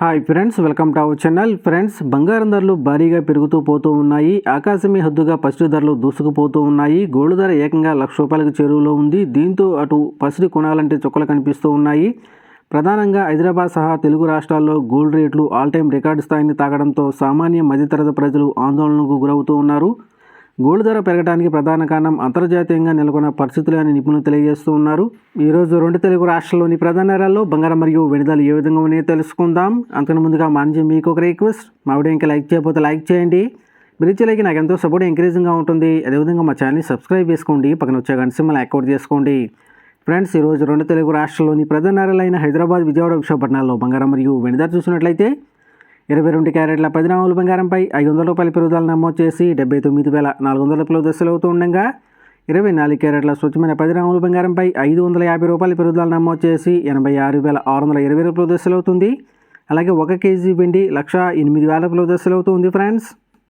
Hi friends welcome to our channel friends బంగారం ధరలు భారీగా పెరుగుతూ పోతూ ఉన్నాయి. ఆకాశమే హద్దుగా పసిడి ధరలు దూసుకుపోతూ ఉన్నాయి. గోల్డ్ ధర ఏకంగా లక్ష రూపాయలకు చేరువలో ఉంది. దీంతో అటు పసిడి కొనాలంటే చుక్కలు కనిపిస్తూ ఉన్నాయి. ప్రధానంగా హైదరాబాద్ సహా తెలుగు రాష్ట్రాల్లో గోల్డ్ రేట్లు ఆల్ టైం రికార్డు స్థాయిని తాగడంతో సామాన్య మధ్యతరగతి ప్రజలు ఆందోళనకు గురవుతూ ఉన్నారు. గోల్డ్ ధర పెరగడానికి ప్రధాన కారణం అంతర్జాతీయంగా నెలకొన్న పరిస్థితులు అని నిపుణులు తెలియజేస్తూ ఉన్నారు. ఈరోజు రెండు తెలుగు రాష్ట్రాల్లోని ప్రధాన నగరాల్లో బంగారం మరియు వెనుదలు ఏ విధంగా ఉన్నాయో తెలుసుకుందాం. అంతకు ముందుగా మా మీకు ఒక రిక్వెస్ట్. మా వీడియో ఇంకా లైక్ చేయకపోతే లైక్ చేయండి. మీరు లైక్ నాకు ఎంతో సపోర్ట్ ఎంకరేజింగ్గా ఉంటుంది. అదేవిధంగా మా ఛానల్ని సబ్స్క్రైబ్ చేసుకోండి. పక్కన వచ్చే గంట సింబల్ యాక్టివేట్ చేసుకోండి. ఫ్రెండ్స్ ఈరోజు రెండు తెలుగు రాష్ట్రాల్లోని ప్రధాన నగరాలైన హైదరాబాద్ విజయవాడ విశాఖపట్నాల్లో బంగారం మరియు వెనుదలు చూసినట్లయితే ఇరవై రెండు క్యారెట్ల పది నాలుగు బంగారంపై ఐదు వందల రూపాయల పెరుగుదల నమోదు చేసి డెబ్బై తొమ్మిది వేల నాలుగు వందల రూపాయలు దశలు అవుతూ ఉండగా ఇరవై నాలుగు క్యారెట్ల స్వచ్ఛమైన పది గ్రాముల బంగారంపై ఐదు వందల యాభై రూపాయల పెరుగుదల నమోదు చేసి ఎనభై ఆరు వేల ఆరు వందల ఇరవై రూపాయలు దశలు అవుతుంది. అలాగే ఒక కేజీ వెండి లక్ష ఎనిమిది వేల రూపాయలు దశలు అవుతుంది ఫ్రెండ్స్.